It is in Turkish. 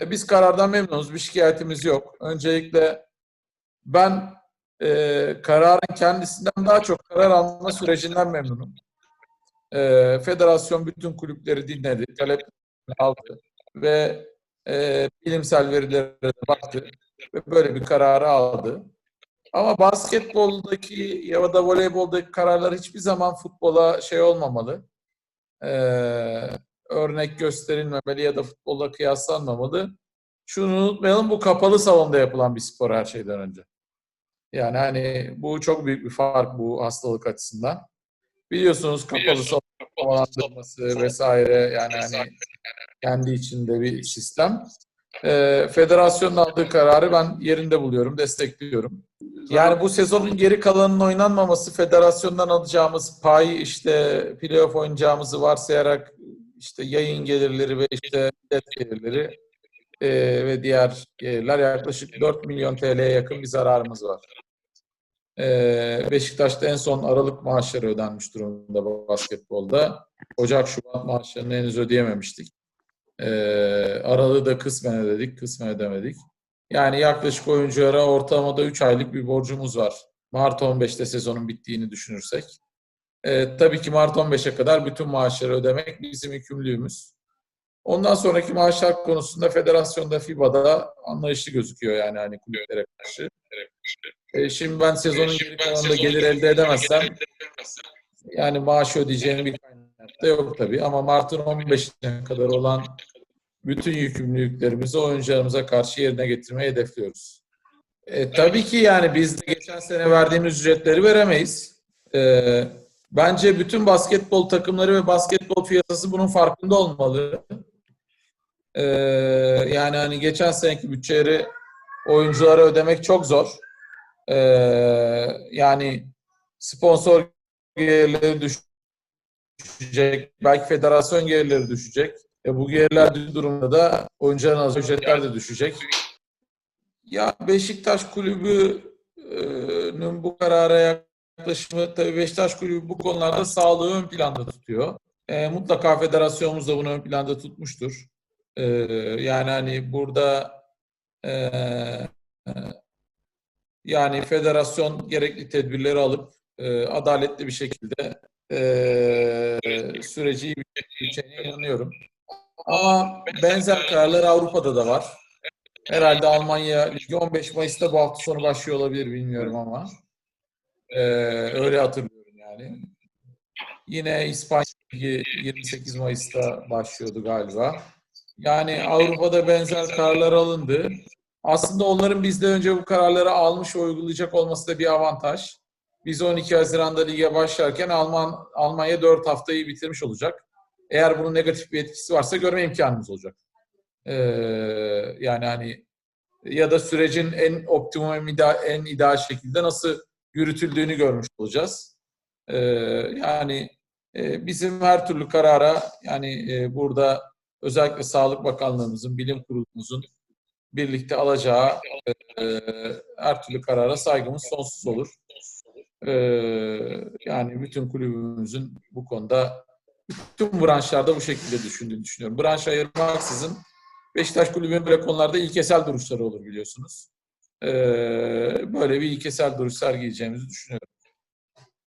E, Biz karardan memnunuz. Bir şikayetimiz yok. Öncelikle ben e, kararın kendisinden daha çok karar alma sürecinden memnunum. E, federasyon bütün kulüpleri dinledi, taleplerini aldı ve e, bilimsel verilere baktı ve böyle bir kararı aldı. Ama basketboldaki ya da voleyboldaki kararlar hiçbir zaman futbola şey olmamalı. E, örnek gösterilmemeli ya da futbolla kıyaslanmamalı. Şunu unutmayalım bu kapalı salonda yapılan bir spor her şeyden önce. Yani hani bu çok büyük bir fark bu hastalık açısından. Biliyorsunuz kapalı salon havalandırması vesaire yani hani kendi içinde bir sistem. Ee, federasyonun aldığı kararı ben yerinde buluyorum, destekliyorum. Yani bu sezonun geri kalanının oynanmaması federasyondan alacağımız pay işte playoff oynayacağımızı varsayarak işte yayın gelirleri ve işte bilet gelirleri e, ve diğer gelirler yaklaşık 4 milyon TL'ye yakın bir zararımız var. E, Beşiktaş'ta en son Aralık maaşları ödenmiş durumda basketbolda. Ocak, Şubat maaşlarını henüz ödeyememiştik. E, Aralığı da kısmen ödedik, kısmen ödemedik. Yani yaklaşık oyunculara ortalamada 3 aylık bir borcumuz var. Mart 15'te sezonun bittiğini düşünürsek. E, tabii ki Mart 15'e kadar bütün maaşları ödemek bizim yükümlülüğümüz. Ondan sonraki maaşlar konusunda federasyonda FIBA'da anlayışlı gözüküyor yani hani kulüplere karşı. E, şimdi ben sezonun geri kalanında gelir elde edemezsem yani maaş ödeyeceğim bir kaynak da yok tabii. Ama Mart'ın 15'ine kadar olan bütün yükümlülüklerimizi oyuncularımıza karşı yerine getirmeyi hedefliyoruz. E, tabii ki yani biz de geçen sene verdiğimiz ücretleri veremeyiz. E, bence bütün basketbol takımları ve basketbol piyasası bunun farkında olmalı. E, yani hani geçen seneki bütçeleri oyunculara ödemek çok zor. E, yani sponsor gelirleri düşecek, belki federasyon gelirleri düşecek. E, bu gelirler durumda da oyuncuların az ücretler de düşecek. Ya Beşiktaş kulübünün bu karara yaklaşımı tabii Beşiktaş kulübü bu konularda sağlığı ön planda tutuyor. E, mutlaka federasyonumuz da bunu ön planda tutmuştur. E, yani hani burada e, yani federasyon gerekli tedbirleri alıp e, adaletli bir şekilde e, süreci iyi bitireceğine inanıyorum. Ama benzer kararlar Avrupa'da da var. Herhalde Almanya Ligi 15 Mayıs'ta bu hafta sonu başlıyor olabilir bilmiyorum ama. Ee, öyle hatırlıyorum yani. Yine İspanya Ligi 28 Mayıs'ta başlıyordu galiba. Yani Avrupa'da benzer kararlar alındı. Aslında onların bizde önce bu kararları almış ve uygulayacak olması da bir avantaj. Biz 12 Haziran'da lige başlarken Alman Almanya 4 haftayı bitirmiş olacak. Eğer bunun negatif bir etkisi varsa görme imkanımız olacak. Ee, yani hani ya da sürecin en optimum, en ideal, en ideal şekilde nasıl yürütüldüğünü görmüş olacağız. Ee, yani e, bizim her türlü karara yani e, burada özellikle Sağlık Bakanlığımızın, Bilim Kurulumuzun birlikte alacağı e, her türlü karara saygımız sonsuz olur. Ee, yani bütün kulübümüzün bu konuda bütün branşlarda bu şekilde düşündüğünü düşünüyorum. Branş ayırmaksızın Beşiktaş Kulübü'nün böyle konularda ilkesel duruşları olur biliyorsunuz. Ee, böyle bir ilkesel duruş sergileyeceğimizi düşünüyorum.